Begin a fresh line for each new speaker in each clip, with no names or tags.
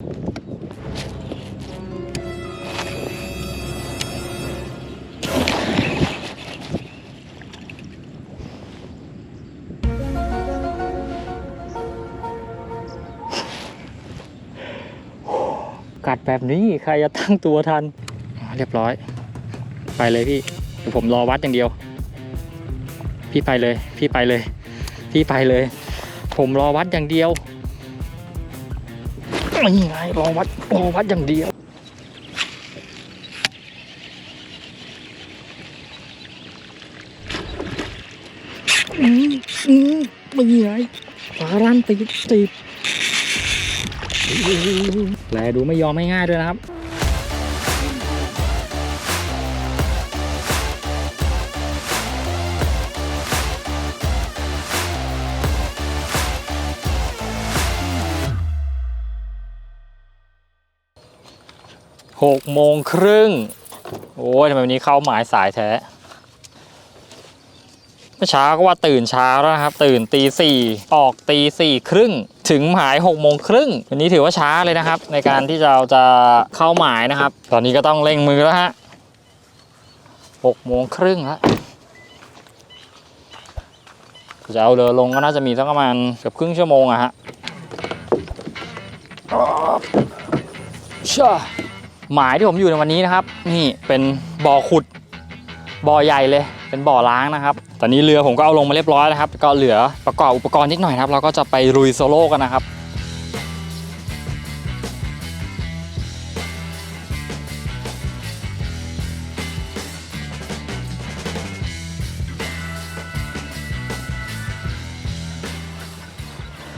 กัดแบบนี้ใครจะตั้งตัวทัน เรียบร้อย ไปเลยพี่เดี๋ยวผมรอวัดอย่างเดียว พี่ไปเลย พี่ไปเลย พี่ไปเลย ผมรอวัดอย่างเดียว นี่ไงรอวัดรอวัดอย่างเดียวอืมอืมไม่ไงฝาร้านติดติดแลดูไม่ยอมไม่ง่ายด้วยนะครับ หกโมงครึ่งโอ้ยทำไมวันนี้เข้าหมายสายแท้เมื่อเช้าก็ว่าตื่นเช้าแล้วนะครับ ตื่นตีสี่ออกตีสี่ครึ่งถึงหมายหกโมงครึ่งวันนี้ถือว่าช้าเลยนะครับ ในการที่เราจะเข้าหมายนะครับ ตอนนี้ก็ต้องเร่งมือแล้วฮะหกโมงครึ่งแล้วจะเอาเรือลงก็น่าจะมีสักประมาณเกือบครึ่งชั่วโมงอะฮะชา หมายที่ผมอยู่ในวันนี้นะครับ นี่เป็นบ่อขุดบ่อใหญ่เลย เป็นบ่อล้างนะครับ ตอนนี้เรือผมก็เอาลงมาเรียบร้อยแล้วครับ ก็เหลือประกอบอุปกรณ์นิดหน่อยครับ เราก็จะไปลุยโซโล่กันนะครับ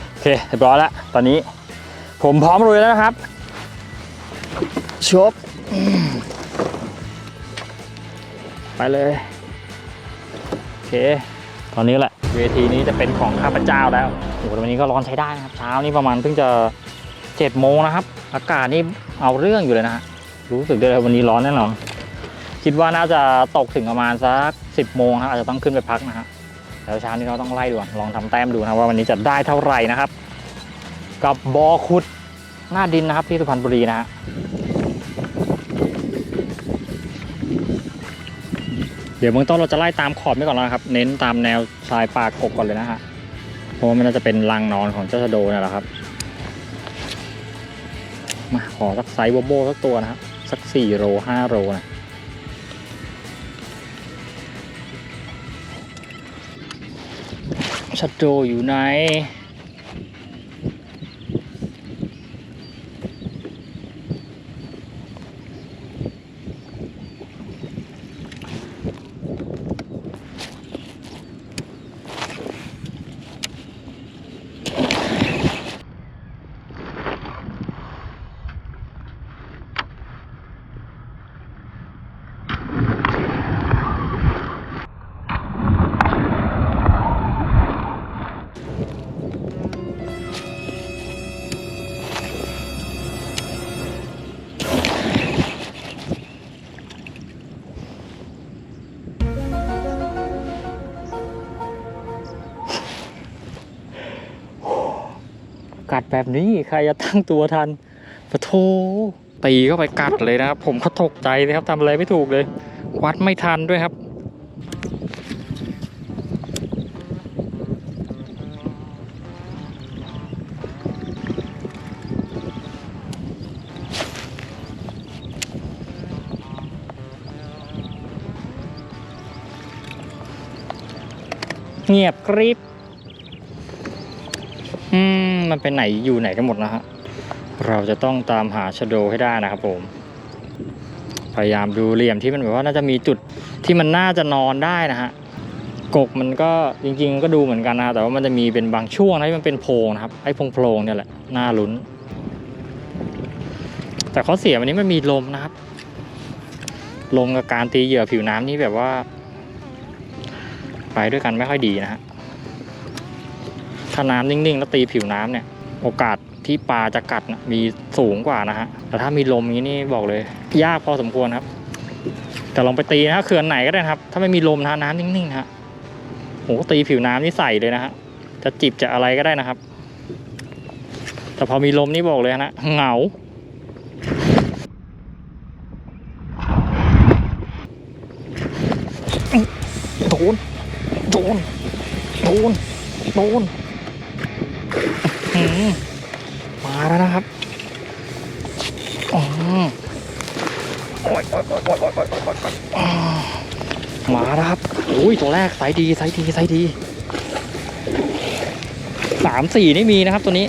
โอเคเรียบร้อยแล้วตอนนี้ผมพร้อมลุยแล้วนะครับ ชบไปเลย โอเค ตอนนี้แหละ เวทีนี้จะเป็นของข้าพเจ้าแล้วโอ้โหวันนี้ก็ร้อนใช้ได้นะครับ เช้านี้ประมาณเพิ่งจะเจ็ดโมงนะครับ อากาศนี่เอาเรื่องอยู่เลยนะฮะรู้สึกได้เลยวันนี้ร้อนแน่นอนคิดว่าน่าจะตกถึงประมาณสักสิบโมงนะครับอาจจะต้องขึ้นไปพักนะฮะแล้วเช้านี้เราต้องไล่ดูก่อนลองทำแต้มดูนะว่าวันนี้จะได้เท่าไหร่นะครับ กับบอขุดหน้าดินนะครับที่สุพรรณบุรีนะฮะ เดี๋ยวเบื้องต้นเราจะไล่ตามขอบไปก่อนนะครับ เน้นตามแนวชายปากกก่อนเลยนะฮะเพราะว่ามันน่าจะเป็นรังนอนของเจ้าชะโดนี่แหละครับ มาขอสักไซส์โบโบสักตัวนะครับสัก4โล5โลนะชะโดอยู่ไหน แบบนี้ใครจะตั้งตัวทันปะโทตีเข้าไปกัดเลยนะครับ ผมก็ตกใจเลยครับทำอะไรไม่ถูกเลย วัดไม่ทันด้วยครับ เงียบกริบ มันเป็นไหนอยู่ไหนกันหมดนะฮะ เราจะต้องตามหาชโดให้ได้นะครับผม พยายามดูเหลี่ยมที่มันแบบว่าน่าจะมีจุดที่มันน่าจะนอนได้นะฮะ กกมันก็จริงๆก็ดูเหมือนกันนะแต่ว่ามันจะมีเป็นบางช่วงนะที่มันเป็นโพรงนะครับไอ้โพรงๆเนี่ยแหละน่าลุ้น แต่ข้อเสียวันนี้มันมีลมนะครับ ลมกับการตีเหยื่อผิวน้ำนี่แบบว่า ไปด้วยกันไม่ค่อยดีนะฮะ ถ้าน้ำนิ่งๆ แล้วตีผิวน้ำเนี่ย โอกาสที่ปลาจะกัดนะมีสูงกว่านะฮะ แต่ถ้ามีลมนี้นี่บอกเลย ยากพอสมควรครับ แต่ลองไปตีนะฮะเขื่อนไหนก็ได้นะครับ ถ้าไม่มีลมนะน้ำนิ่งๆนะฮะโหตีผิวน้ำนี่ใส่เลยนะฮะ จะจิบจะอะไรก็ได้นะครับ แต่พอมีลมนี่บอกเลยนะเหงาโดนโดนโดนโดน ไซดีไซดีไซดีสามสี่นี่มีนะครับตัวนี้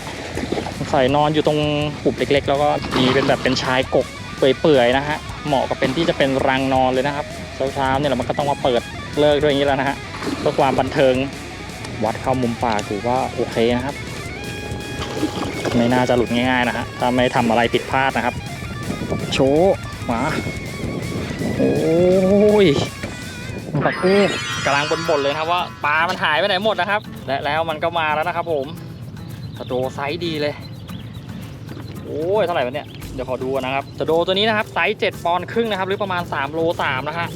ใส่นอนอยู่ตรงหุบเล็ก ๆ แล้วก็มีเป็นแบบเป็นชายกกเปื่อยๆนะฮะเหมาะกับเป็นที่จะเป็นรังนอนเลยนะครับเช้าๆเนี่ยแหละมันก็ต้องมาเปิดเลิกด้วยอย่างนี้แล้วนะฮะเพื่อความบันเทิงวัดเข้ามุมปากถือว่าโอเคนะครับ ไม่น่าจะหลุดง่ายๆนะฮะถ้าไม่ทำอะไรผิดพลาดนะครับ โชว์มาโอ้ยแบบโอ้ กำลังบ่นเลยครับว่าปลา มันหายไปไหนหมดนะครับ และแล้วมันก็มาแล้วนะครับ ผมสะโดไซส์ดีเลย โอ้ยเท่าไหร่วะเนี่ย เดี๋ยวขอดูนะครับสะโดตัวนี้นะครับไซส์7ปอนด์ครึ่งนะครับ หรือประมาณ3โล3นะฮะ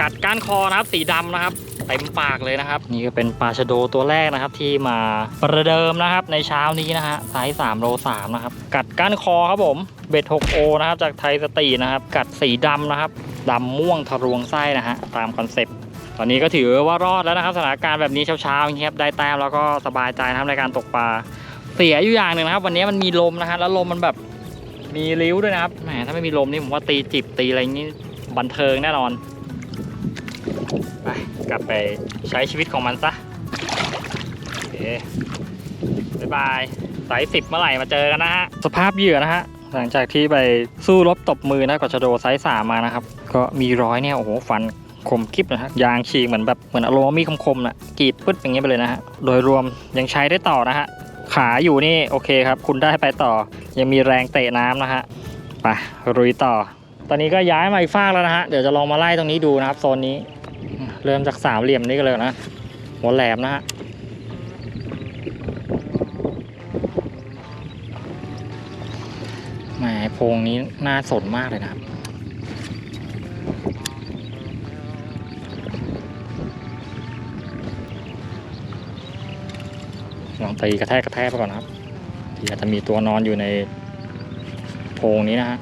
กัดก้านคอนะครับสีดำนะครับเต็มปากเลยนะครับ นี่ก็เป็นปลาชะโดตัวแรกนะครับ ที่มาประเดิมนะครับ ในเช้านี้นะฮะไซส์3โล3นะครับ กัดก้านคอครับผมเบ็ด6โอนะครับ จากไทยสตรีนะครับ กัดสีดำนะครับดำม่วงทะลวงไส้นะฮะตามคอนเซปต์ ตอนนี้ก็ถือว่ารอดแล้วนะครับสถานการณ์แบบนี้เช้าๆอย่างเงี้ยครับได้แต้มแล้วก็สบายใจนะครับในการตกปลาเสียอยู่อย่างหนึ่งนะครับ วันนี้มันมีลมนะฮะแล้วลมมันแบบมีริ้วด้วยนะครับแหมถ้าไม่มีลมนี่ผมว่าตีจิบตีอะไรอย่างงี้บันเทิงแน่นอนไปกลับไปใช้ชีวิตของมันซะโอเคบ๊ายบายสายสิบเมื่อไหร่มาเจอกันนะฮะสภาพเหยื่อนะฮะหลังจากที่ไปสู้รบตบมือนะกับชโดไซส์สามมานะครับ ก็มีร้อยเนี่ยโอ้โหฟัน คมกริบนะฮะยางฉีกเหมือนแบบเหมือนอารมณ์มีคมๆนะกรีดปึ๊ดอย่างเงี้ยไปเลยนะฮะโดยรวมยังใช้ได้ต่อนะฮะขาอยู่นี่โอเคครับ คุณได้ไปต่อ ยังมีแรงเตะน้ำนะฮะไปรุยต่อ ตอนนี้ก็ย้ายมาอีกฟากแล้วนะฮะเดี๋ยวจะลองมาไล่ตรงนี้ดูนะครับโซนนี้ เริ่มจากสามเหลี่ยมนี้กันเลยนะหัวแหลมนะฮะแหมโพงนี้น่าสนมากเลยนะครับ ลองตีกระแทกกระแทกไปก่อนนะครับที่อาจจะมีตัวนอนอยู่ในโพรงนี้นะฮะ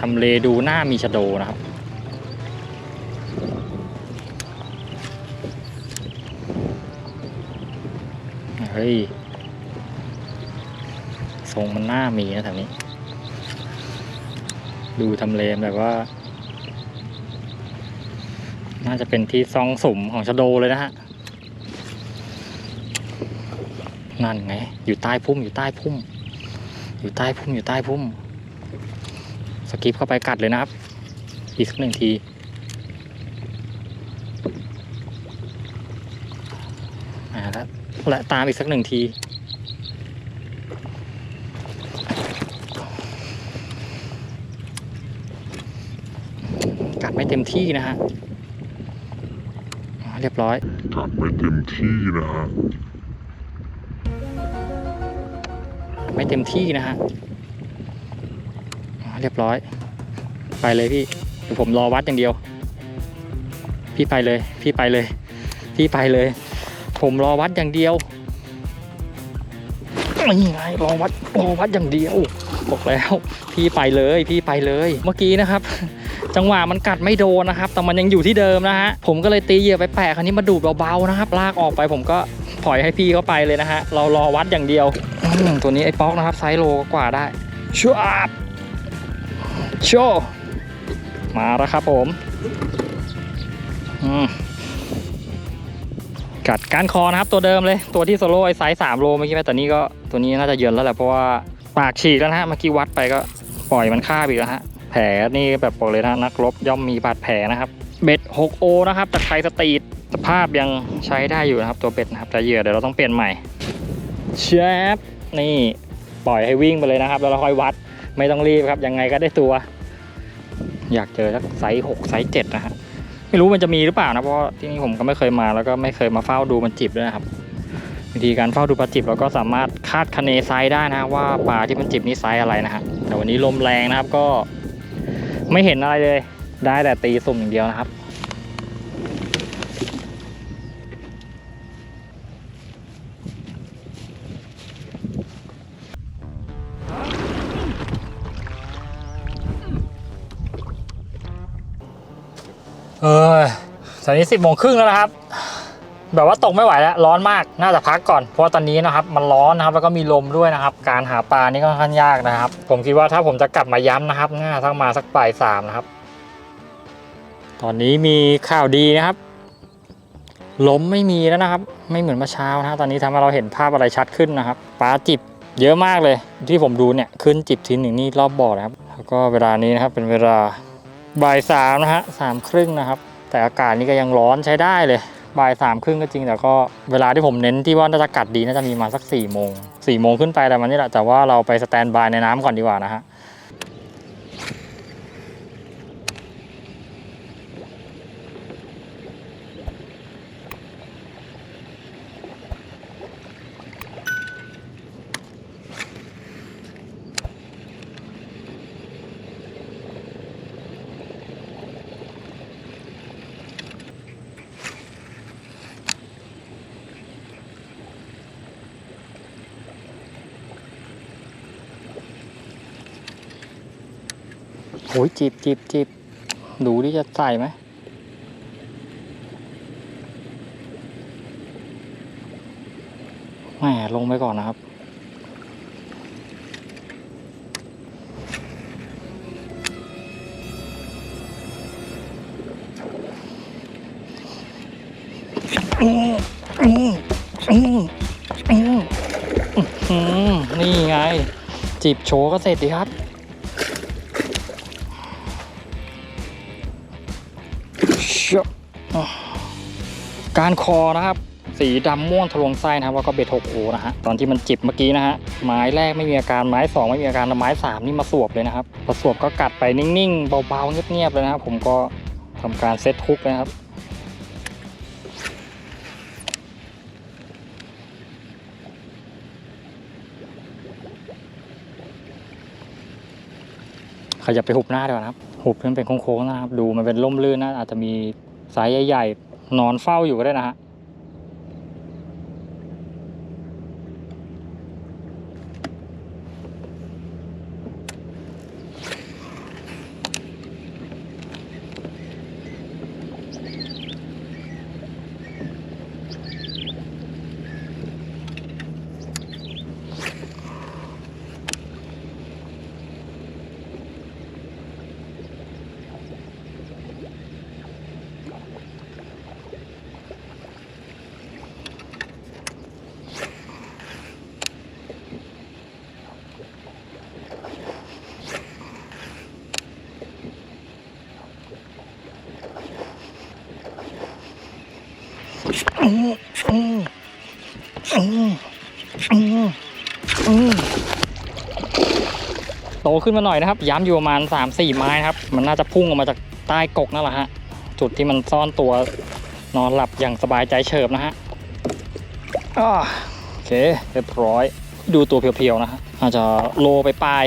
ทำเลดูหน้ามีชะโดนะครับ ฮ้ย ทรงมันหน้ามีนะแถวนี้ ดูทำเลแบบว่า น่าจะเป็นที่ซองสุมของชะโดเลยนะฮะ นั่นไง อยู่ใต้พุ่มอยู่ใต้พุ่ม อยู่ใต้พุ่มอยู่ใต้พุ่ม สกิปเข้าไปกัดเลยนะครับ อีกสักหนึ่งที อ่า แล้วและตามอีกสักหนึ่งที กัดไม่เต็มที่นะฮะอ่าเรียบร้อย
ทำไม่เต็มที่นะฮะ
ไม่เต็มที่นะฮะอ่าเรียบร้อย ไปเลยพี่เดี๋ยวผมรอวัดอย่างเดียว พี่ไปเลย พี่ไปเลย พี่ไปเลย ผมรอวัดอย่างเดียวนี่ไงรอวัดรอวัดอย่างเดียวบอกแล้ว พี่ไปเลยพี่ไปเลย เมื่อกี้นะครับ จังหวะมันกัดไม่โดนนะครับ แต่มันยังอยู่ที่เดิมนะฮะผมก็เลยตีเหยื่อไปแปะคันนี้มาดูดเบาๆนะครับ ลากออกไปผมก็ปล่อยให้พี่เขาไปเลยนะฮะเรารอวัดอย่างเดียวตัวนี้ไอ้ป๊อกนะครับไซส์โลกว่าได้ชัวบโชว์มาแล้วครับผมอืม กัดกานคอนะครับตัวเดิมเลยตัวที่โซโล่ไอ้ไซส์สามโลเมื่อกี้แม่แต่นี่ก็ตัวนี้น่าจะเยินแล้วแหละเพราะว่าปากฉีกแล้วนะฮะเมื่อกี้วัดไปก็ปล่อยมันคาอีกแล้วฮะแผลนี่แบบบอกเลยนะนักรบย่อมมีบาดแผลนะครับเบ็ด 6O นะครับจากไทยสตรีทสภาพยังใช้ได้อยู่นะครับตัวเบ็ดนะครับแต่เหยื่อเดี๋ยวเราต้องเปลี่ยนใหม่แชปนี่ปล่อยให้วิ่งไปเลยนะครับแล้วเราค่อยวัดไม่ต้องรีบครับยังไงก็ได้ตัว อยากเจอสักไซส์6ไซส์7นะฮะ ไม่รู้มันจะมีหรือเปล่านะเพราะที่นี่ผมก็ไม่เคยมาแล้วก็ไม่เคยมาเฝ้าดูมันจิบด้วยนะครับ วิธีการเฝ้าดูปลาจิบเราก็สามารถคาดคะเนไซส์ได้นะว่าปลาที่มันจิบนี้ไซส์อะไรนะฮะแต่วันนี้ลมแรงนะครับก็ ไม่เห็นอะไรเลยได้แต่ตีสุ่มอย่างเดียวนะครับ เออตอนนี้สิบโมงครึ่งแล้วนะครับ แบบว่าตกไม่ไหวแล้ว ร้อนมาก น่าจะพักก่อน เพราะว่าตอนนี้นะครับ มันร้อนนะครับ แล้วก็มีลมด้วยนะครับ การหาปลานี่ก็ค่อนข้างยากนะครับ ผมคิดว่าถ้าผมจะกลับมาย้ำนะครับ น่าสักมาสักปลายสามนะครับ ตอนนี้มีข่าวดีนะครับ ลมไม่มีแล้วนะครับ ไม่เหมือนเมื่อเช้านะตอนนี้ทำให้เราเห็นภาพอะไรชัดขึ้นนะครับ ปลาจิบเยอะมากเลย ที่ผมดูเนี่ย ขึ้นจิบทีหนึ่งนี่รอบบ่อนะครับ แล้วก็เวลานี้นะครับ เป็นเวลา บ่ายสามนะฮะสามครึ่งนะครับ แต่อากาศนี่ก็ยังร้อนใช้ได้เลยบ่ายสามครึ่งก็จริงแต่ก็เวลาที่ผมเน้นที่ว่าน่าจะกัดดีน่าจะมีมาสัก4ี่โมงสี่โมงขึ้นไปแต่มันนี่แหละแต่ว่าเราไปสแตนบายในน้ำก่อนดีกว่านะฮะ โอ้ยจีบจีบจีบดูที่จะใส่ไหมแหมลงไปก่อนนะครับอืมอืมอืมอืมอืมนี่ไง จีบโชว์ก็เสร็จดีครับ การคอนะครับ สีดำม่วงทะลวงไส้นะครับแล้วก็เบ็ดหกโอนะฮะตอนที่มันจิบเมื่อกี้นะฮะไม้แรกไม่มีอาการไม้สองไม่มีอาการแล้วไม้สามนี่มาสวบเลยนะครับพอสวบก็กัดไปนิ่งๆเบาๆเงียบๆเลยนะครับผมก็ทำการเซตคุกนะครับขยับไปหุบหน้าดีกว่านะครับ หุบมันเป็นโค้งๆนะครับ ดูมันเป็นร่มรื่นนะ อาจจะมี สายใหญ่ๆนอนเฝ้าอยู่ก็ได้นะฮะ โตขึ้นมาหน่อยนะครับ ย้ำอยู่ประมาณ 3-4 ไม้นะครับ มันน่าจะพุ่งออกมาจากใต้กกนั่นแหละฮะ จุดที่มันซ่อนตัวนอนหลับอย่างสบายใจเฉิบนะฮะโอเคเรียบร้อย ดูตัวเพียวๆนะฮะอาจจะโลไปปลาย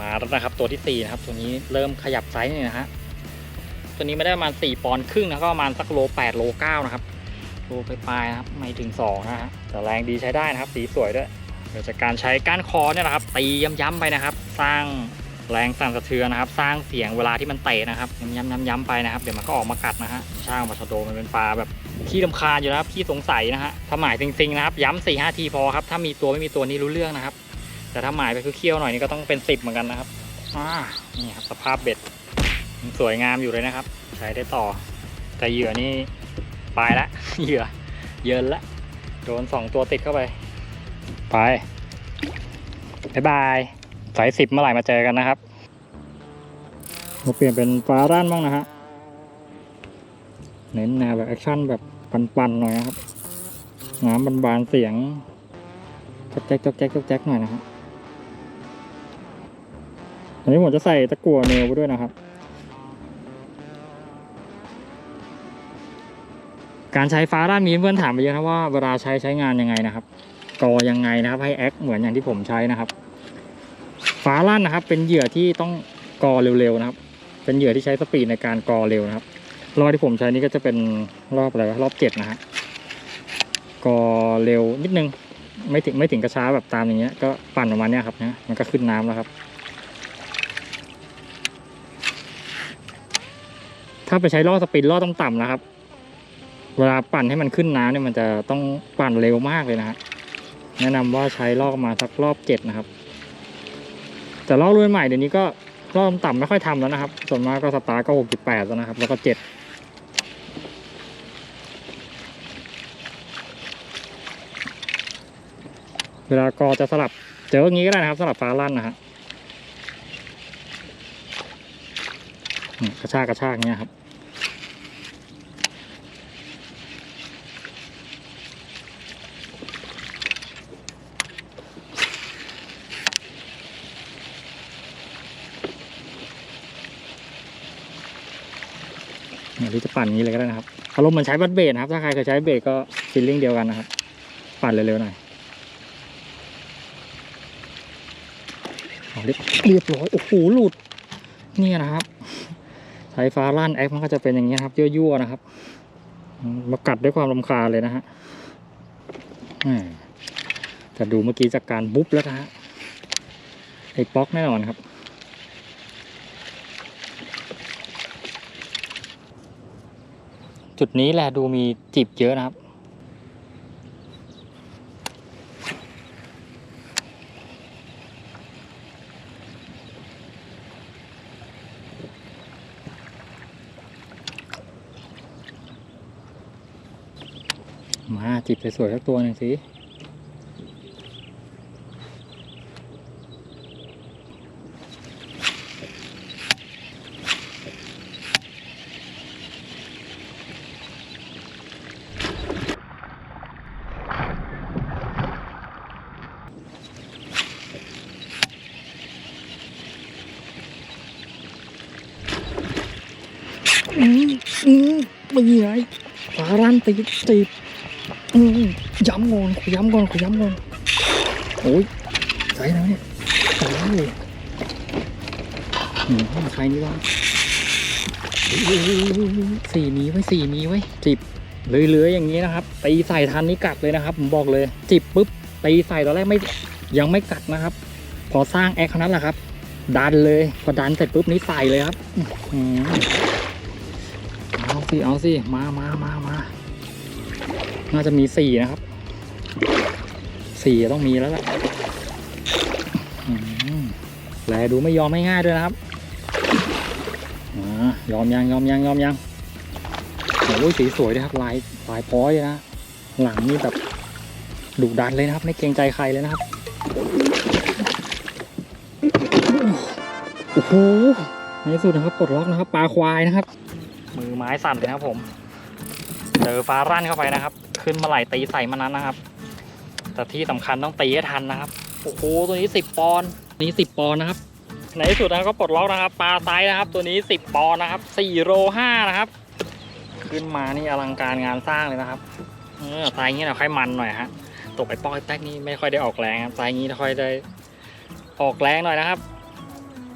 มาแล้วนะครับ ตัวที่ 4 นะครับ ตัวนี้เริ่มขยับไซส์นี่นะฮะตัวนี้ไม่ได้ประมาณ 4 ปอนด์ครึ่งนะก็ประมาณสักโล 8 โล 9 นะครับ โลไปปลายนะครับไม่ถึง 2 นะฮะแต่แรงดีใช้ได้นะครับ สีสวยด้วยเกิดจากการใช้ก้านคอเนี่ยนะครับ ตีย้ำๆไปนะครับ สร้างแรงสั่นสะเทือนนะครับ สร้างเสียงเวลาที่มันเตะนะครับย้ำๆๆไปนะครับ เดี๋ยวมันก็ออกมากัดนะฮะช่างปลาชโดมันเป็นปลาแบบขี้ลำคาญอยู่นะครับขี้สงสัยนะฮะถ้าหมายจริงๆนะครับ ย้ำสี่ห้าทีพอครับถ้ามีตัวไม่มีตัวนี้รู้เรื่องนะครับ แต่ถ้าหมายไปคือเคี้ยวหน่อยนี่ก็ต้องเป็นสิบเหมือนกันนะครับอ่านี่ครับสภาพเบ็ดสวยงามอยู่เลยนะครับ ใช้ได้ต่อแต่เหยื่อนี่ ไปละเหยื่อเยินละ โดนสองตัวติดเข้าไป ไปบ๊ายบาย สายสิบเมื่อไหร่มาเจอกันนะครับเราเปลี่ยนเป็นฟ้าร้านบ้างนะฮะ เน้นแนวแบบแอคชั่นแบบปันๆหน่อยนะครับ น้ำบานๆเสียงจ๊กแจ๊กจ๊กแจ๊กจ๊กแจ๊กหน่อยนะฮะอันนี้ผมจะใส่ตะกั่วเนวไปด้วยนะครับ การใช้ฟ้าด้านมีเพื่อนถามไปเยอะนะว่าเวลาใช้ใช้งานยังไงนะครับกอยังไงนะครับ ให้แอคเหมือนอย่างที่ผมใช้นะครับ ฟ้าลั่นนะครับ เป็นเหยื่อที่ต้องกอเร็วๆนะครับ เป็นเหยื่อที่ใช้สปีดในการกอเร็วนะครับรอบที่ผมใช้นี่ก็จะเป็นรอบอะไรวะรอบเจ็ดนะฮะกอเร็วนิดนึง ไม่ถึงไม่ถึงกระช้าแบบตามอย่างเงี้ยก็ปั่นประมาเนี้ยครับนะมันก็ขึ้นน้ำแล้วครับ ถ้าไปใช้ล่อสปินล่อต่ำๆนะครับ เวลาปั่นให้มันขึ้นน้ำเนี่ยมันจะต้องปั่นเร็วมากเลยนะฮะแนะนำว่าใช้ล่อมาสักรอบเจ็ดนะครับ แต่ล่อรุ่นใหม่เดี๋ยวนี้ก็ล่อต่ำๆไม่ค่อยทำแล้วนะครับ ส่วนมากก็สตาร์ก็หกจุดแปดแล้วนะครับ แล้วก็เจ็ดเวลากอจะสลับเจออย่างนี้ก็ได้นะครับสลับฟ้าลั่นนะฮะกระชากกระชากเงี้ยครับ เนี่จะปั่นอย่างนี้เลยก็ได้นะครับอารมณ์เหมือนใช้บัตเบรนะครับ ถ้าใครเคยใช้เบรก็ฟีลลิ่งเดียวกันนะครับ ปั่นเร็วๆหน่อยเอาเรียบเรียบร้อยโอ้โหหลุดเนี่ยนะครับใช้ฟ้าลั่นแอคมันก็จะเป็นอย่างนี้ครับยั่วๆนะครับ มากัดด้วยความรำคาเลยนะฮะแหม่แต่ดูเมื่อกี้จากการบุ๊บแล้วนะฮะไอ้ป๊อกแน่นอนครับ จุดนี้แหละดูมีจีบเยอะนะครับ มาจีบสวยๆสักตัวหนึ่งสิ อืมอืม ไม่ไงฟารันติดติดอืมย้ำก่อนขอย้ำก่อนขอย้ำก่อนโอ้ยใส่แล้วเนี่ยใส่แล้วเลยอืมใครนี่วะอุ๊ยสี่มีไว้สี่มีไว้จิบเลื้อยๆอย่างนี้นะครับตีใส่ทันนี่กัดเลยนะครับ ผมบอกเลย จิบปุ๊บตีใส่ตอนแรกไม่ยังไม่กัดนะครับ พอสร้างแอคเท่านั้นแหละครับ ดันเลยพอดันเสร็จปุ๊บนี่ใส่เลยครับอื้อหือเอา สิเอาสิมามามามาน่าจะมีสี่นะครับสี่ต้องมีแล้วแหละอืมแลดูไม่ยอมไม่ง่ายด้วยนะครับยอมยังยอมยังยอมยังโอ้ยสีสวยด้วยครับลายลายพ้อยนะหลังนี่แบบดุดันเลยนะครับ ไม่เกรงใจใครเลยนะครับโอ้โหในสุดนะครับปลดล็อกนะครับปลาควายนะครับ มือไม้สั่นเลยนะครับผม เจอฟ้ารั่นเข้าไปนะครับ ขึ้นมาไหลตีใส่มานั้นนะครับ แต่ที่สำคัญต้องตีให้ทันนะครับ โอ้โห ตัวนี้สิบปอนด์นี้สิบปอนด์นะครับ ในที่สุดนะครับก็ปลดล็อกนะครับ ปลาไซส์นะครับ ตัวนี้สิบปอนด์นะครับสี่โลห้านะครับ ขึ้นมานี่อลังการงานสร้างเลยนะครับ เออไซส์นี้เราค่อยมันหน่อยฮะ ตกไอ้ปอกไอ้แป๊กนี่ไม่ค่อยได้ออกแรงครับไซส์นี้ค่อยได้ออกแรงหน่อยนะครับ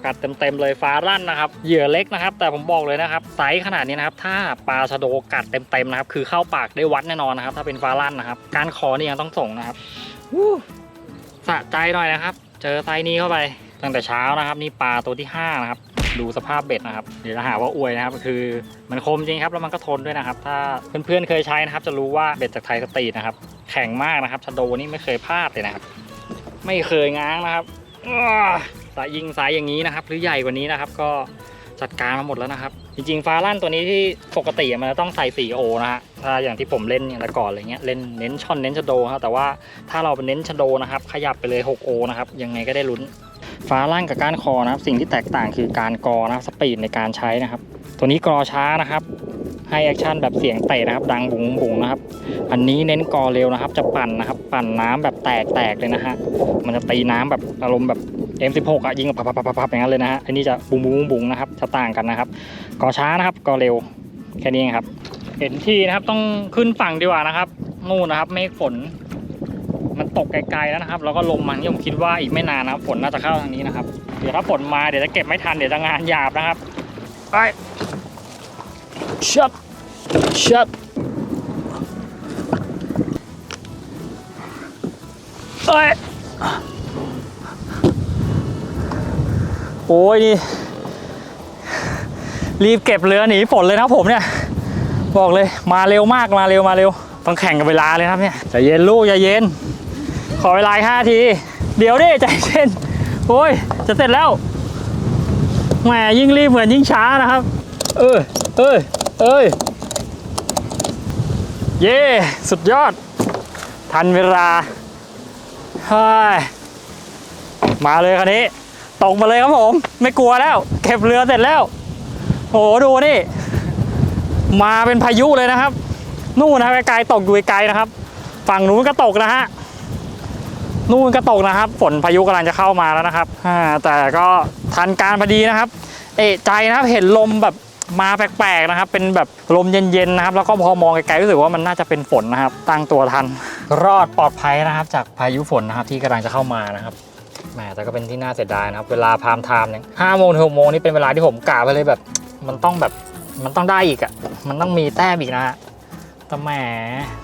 กัดเต็มๆเลยฟ้าลั่นนะครับ เหยื่อเล็กนะครับ แต่ผมบอกเลยนะครับไซส์ขนาดนี้นะครับ ถ้าปลาชะโดกัดเต็มๆนะครับ คือเข้าปากได้วัดแน่นอนนะครับ ถ้าเป็นฟ้าลั่นนะครับ การคอนี่ยังต้องส่งนะครับสะใจหน่อยนะครับ เจอไซส์นี้เข้าไปตั้งแต่เช้านะครับ นี่ปลาตัวที่ห้านะครับดูสภาพเบ็ดนะครับ เดี๋ยวจะหาว่าอวยนะครับ คือมันคมจริงครับแล้วมันก็ทนด้วยนะครับ ถ้าเพื่อนๆเคยใช้นะครับ จะรู้ว่าเบ็ดจากไทยสตรีทนะครับ แข็งมากนะครับชะโดนี่ไม่เคยพลาดเลยนะครับ ไม่เคยง้างนะครับ สายยิงสายอย่างนี้นะครับ หรือใหญ่กว่านี้นะครับ ก็จัดการมาหมดแล้วนะครับ จริงๆฟ้าลั่นตัวนี้ที่ปกติมันจะต้องใส่4โอนะฮะถ้าอย่างที่ผมเล่นอย่างแต่ก่อนอะไรเงี้ยเล่นเน้นช่อนเน้นชะโดครับแต่ว่าถ้าเราเป็นเน้นชะโดนะครับ ขยับไปเลย6โอนะครับยังไงก็ได้ลุ้น ฟ้าลั่นกับก้านคอนะครับ สิ่งที่แตกต่างคือการกอนะครับสปีดในการใช้นะครับ ตัวนี้กรอช้านะครับให้แอคชั่นแบบเสียงเตะนะครับ ดังบุ๋งบุ๋งนะครับ อันนี้เน้นกอเร็วนะครับ จะปั่นนะครับ ปั่นน้ำแบบแตกแตกเลยนะฮะมันจะตีน้ำแบบอารมณ์แบบ M16 อะยิงแบบพับๆๆๆอย่างนั้นเลยนะฮะอันนี้จะบุ้งบุ้งบุ้งนะครับจะต่างกันนะครับก่อช้านะครับก่อเร็วแค่นี้เองครับ เห็นที่นะครับต้องขึ้นฝั่งดีกว่านะครับนู่นนะครับเมฆฝน มันตกไกลๆแล้วนะครับ แล้วก็ลมมันผมคิดว่าอีกไม่นานนะครับฝนน่าจะเข้าทางนี้นะครับ เดี๋ยวถ้าฝนมาเดี๋ยวจะเก็บไม่ทันเดี๋ยวจะงานหยาบนะครับไปชับชับเอ้ย โอ้ยนี่ รีบเก็บเรือหนีฝนเลยนะผมเนี่ย บอกเลยมาเร็วมากมาเร็วมาเร็วต้องแข่งกับเวลาเลยครับเนี่ยใจเย็นลูกใจเย็น ขอเวลาห้าที เดี๋ยวดิใจเย็นโอ้ยจะเสร็จแล้วแหมยิ่งรีบเหมือนยิ่งช้านะครับ เออเอ้ยเอ้ยเย่สุดยอด ทันเวลาเฮ้ยมาเลยคันนี้ ตกมาเลยครับผม ไม่กลัวแล้ว เก็บเรือเสร็จแล้วโอ้โหดูนี่ มาเป็นพายุเลยนะครับ นู่นนะไกลๆตกอยู่ไกลๆนะครับ ฝั่งนู้นก็ตกนะฮะนู่นก็ตกนะครับ ฝนพายุกำลังจะเข้ามาแล้วนะครับแต่ก็ทันการพอดีนะครับ เอะใจนะครับเห็นลมแบบมาแปลกๆนะครับ เป็นแบบลมเย็นๆนะครับ แล้วก็พอมองไกลๆรู้สึกว่ามันน่าจะเป็นฝนนะครับ ตั้งตัวทัน รอดปลอดภัยนะครับ จากพายุฝนนะครับที่กำลังจะเข้ามานะครับ แหมแต่ก็เป็นที่น่าเสียดายนะครับ เวลาพามไทม์เนี่ยห้าโมงถึงหกโมงนี่เป็นเวลาที่ผมกะไปเลยแบบ มันต้องแบบมันต้องได้อีกอะ่ะ มันต้องมีแต้มอีกนะฮะแต่แหม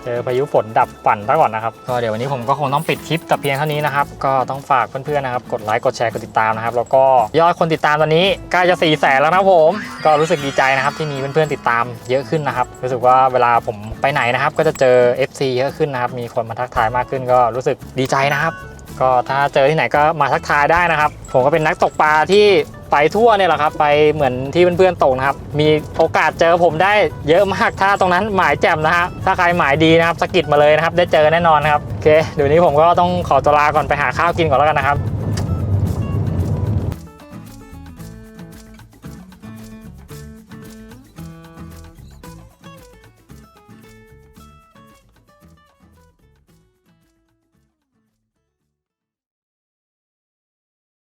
เจอพายุฝนดับปั่นซะก่อนนะครับ ก็เดี๋ยววันนี้ผมก็คงต้องปิดคลิปแต่เพียงเท่านี้นะครับ ก็ต้องฝากเพื่อนๆนะครับ กดไลค์ กดแชร์ กดติดตามนะครับ แล้วก็ยอดคนติดตามตอนนี้ใกล้จะ4ี่แสนแล้วนะผม ก็รู้สึกดีใจนะครับที่มีเพื่อนๆติดตามเยอะขึ้นนะครับ รู้สึกว่าเวลาผมไปไหนนะครับ ก็จะเจอ FC เยอะขึ้นนะครับ มีคนมาทักทายมากขึ้นก็รู้สึกดีใจนะครับ ก็ถ้าเจอที่ไหนก็มาทักทายได้นะครับ ผมก็เป็นนักตกปลาที่ไปทั่วเนี่ยแหละครับ ไปเหมือนที่เพื่อนๆตกนะครับ มีโอกาสเจอผมได้เยอะมากถ้าตรงนั้นหมายแจ่มนะฮะถ้าใครหมายดีนะครับสกิดมาเลยนะครับ ได้เจอแน่นอนครับโอเคเดี๋ยวนี้ผมก็ต้องขอตัวลาก่อนไปหาข้าวกินก่อนแล้วกันนะครับ